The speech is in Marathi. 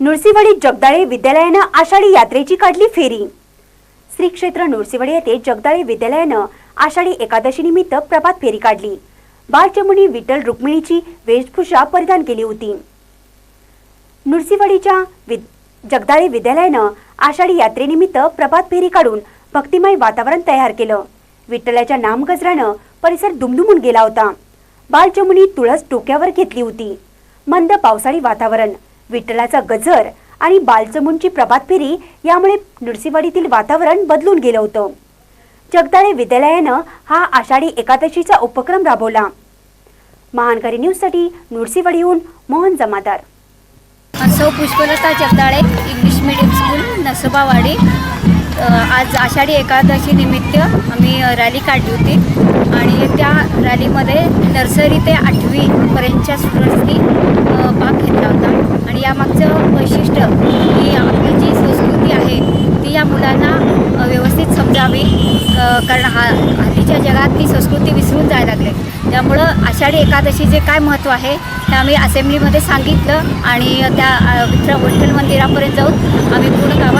नृसिंहवाडी जगदाळे विद्यालयानं आषाढी यात्रेची काढली फेरी. श्री क्षेत्र नृसिंहवाडी येथे जगदाळे विद्यालयानं आषाढी एकादशी निमित्त प्रभात फेरी काढली. बालचमुनी विठ्ठल रुक्मिणीची वेशभूषा परिधान केली होती. नृसिंहवाडीच्या विद जगदाळे विद्यालयानं आषाढी यात्रेनिमित्त प्रभात फेरी काढून भक्तिमय वातावरण तयार केलं. विठ्ठलाच्या नामगजरानं परिसर दुमदुमून गेला होता. बालचमुनी तुळस डोक्यावर घेतली होती. मंद पावसाळी वातावरण विठ्ठलाचा गजर आणि बालचमुनची प्रभात फेरी यामुळे नृसिंहवाडीतील वातावरण बदलून गेलं होतं. जगदाळे विद्यालयानं हा आषाढी एकादशीचा उपक्रम राबवला. महानकारी न्यूजसाठी नृसिंहवाडीहून Mohan Jamadar. Sau Pushpalata Jagdale English medium school Nasobawadi. आज आषाढी एकादशी निमित्त आम्ही रॅली काढली होती आणि त्या रॅलीमध्ये नर्सरी ते आठवीपर्यंतच्या स्टुडंट्सनी अ, भाग घेतला होता आणि यामागचं वैशिष्ट्य की आपली जी संस्कृती आहे ती या मुलांना व्यवस्थित समजावी कारण हा हल्लीच्या जगात ती संस्कृती विसरून जायला लागले. त्यामुळं आषाढी एकादशी जे काय महत्त्व आहे ते आम्ही असेंब्लीमध्ये सांगितलं आणि त्या विठ्ठल विठ्ठल मंदिरापर्यंत जाऊन आम्ही पूर्ण काम